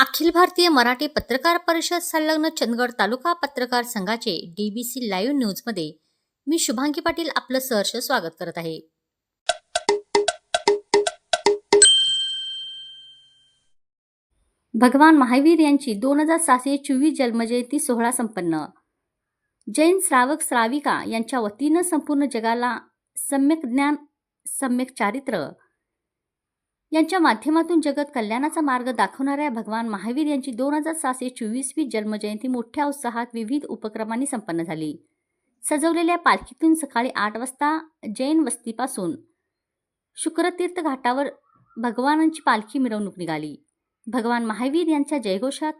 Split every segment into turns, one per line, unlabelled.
अखिल भारतीय मराठी पत्रकार परिषद संलग्न चंदगड तालुका पत्रकार संघाचे डीबीसी लाईव्ह न्यूजमध्ये मी शुभांगी पाटील आपलं सहर्ष स्वागत करत आहे. भगवान महावीर यांची दोन हजार सहाशे चोवीस जन्मजयंती सोहळा संपन्न. जैन श्रावक श्राविका यांच्या वतीनं संपूर्ण जगाला सम्यक ज्ञान सम्यक चारित्र्य यांच्या माध्यमातून जगत कल्याणाचा मार्ग दाखवणाऱ्या भगवान महावीर यांची दोन हजार सहाशे चोवीसवी जन्मजयंती मोठ्या उत्साहात विविध उपक्रमांनी संपन्न झाली. सजवलेल्या पालखीतून सकाळी आठ वाजता जैन वस्तीपासून शुक्रतीर्थ घाटावर भगवानांची पालखी मिरवणूक निघाली. भगवान महावीर यांच्या जयघोषात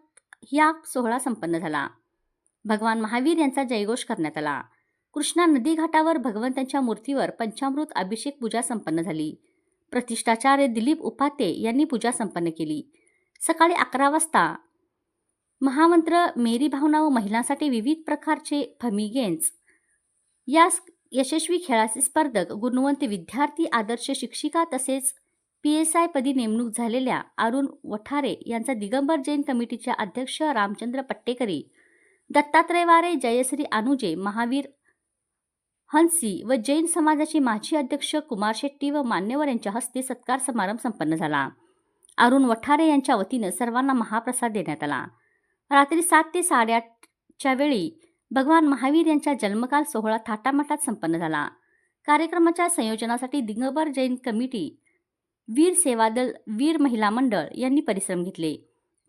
या सोहळा संपन्न झाला. भगवान महावीर यांचा जयघोष करण्यात आला. कृष्णा नदी घाटावर भगवंतांच्या मूर्तीवर पंचामृत अभिषेक पूजा संपन्न झाली. प्रतिष्ठाचार्य दिलीप उपाते यांनी पूजा संपन्न केली. सकाळी अकरा वाजता महामंत्र मेरी भावना व महिलांसाठी विविध प्रकारचे फमी गेम्स या यशस्वी खेळाचे स्पर्धक गुणवंत विद्यार्थी आदर्श शिक्षिका तसेच पी एस आय पदी नेमणूक झालेल्या अरुण वठारे यांचा दिगंबर जैन कमिटीचे अध्यक्ष रामचंद्र पट्टेकरी दत्तात्रय वारे जयश्री अनुजे महावीर हंसी व जैन समाजाचे माजी अध्यक्ष कुमार शेट्टी व मान्यवर यांच्या हस्ते सत्कार समारंभ संपन्न झाला. अरुण वठारे यांच्या वतीनं सर्वांना महाप्रसाद देण्यात आला. रात्री सात ते साडेआठच्या वेळी भगवान महावीर यांचा जन्मकाल सोहळा थाटामाटात संपन्न झाला. कार्यक्रमाच्या संयोजनासाठी दिगंबर जैन कमिटी वीर सेवादल वीर महिला मंडळ यांनी परिश्रम घेतले.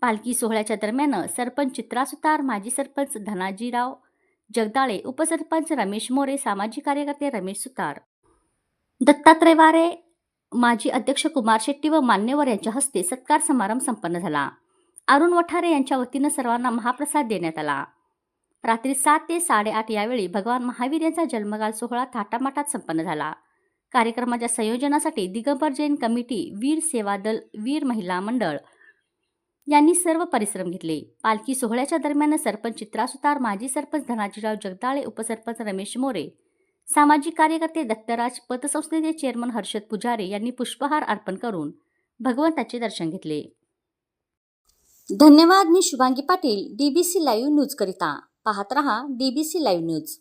पालखी सोहळ्याच्या दरम्यान सरपंच चित्रा सुतार माजी सरपंच धनाजीराव जगदाळे उपसरपंच रमेश मोरे सामाजिक कार्यकर्ते रमेश सुतार. दत्तात्रय वारे माजी अध्यक्ष कुमार शेट्टी व मान्यवर यांच्या हस्ते सत्कार समारंभ संपन्न झाला. अरुण वठारे यांच्या वतीनं सर्वांना महाप्रसाद देण्यात आला. रात्री सात ते साडेआठ यावेळी भगवान महावीर यांचा जन्मगाल सोहळा थाटामाटात संपन्न झाला. कार्यक्रमाच्या संयोजनासाठी दिगंबर जैन कमिटी वीर सेवा दल वीर महिला मंडळ यांनी सर्व परिश्रम घेतले. पालखी सोहळ्याच्या दरम्यान सरपंच चित्रा सुतार माजी सरपंच धनाजीराव जगदाळे उपसरपंच रमेश मोरे सामाजिक कार्यकर्ते दत्तराज पतसंस्थेचे चेअरमन हर्षद पुजारे यांनी पुष्पहार अर्पण करून भगवंताचे दर्शन घेतले. धन्यवाद मी Shubhangi Patil DBC live news करिता. पाहत रहा डीबीसी लाईव्ह न्यूज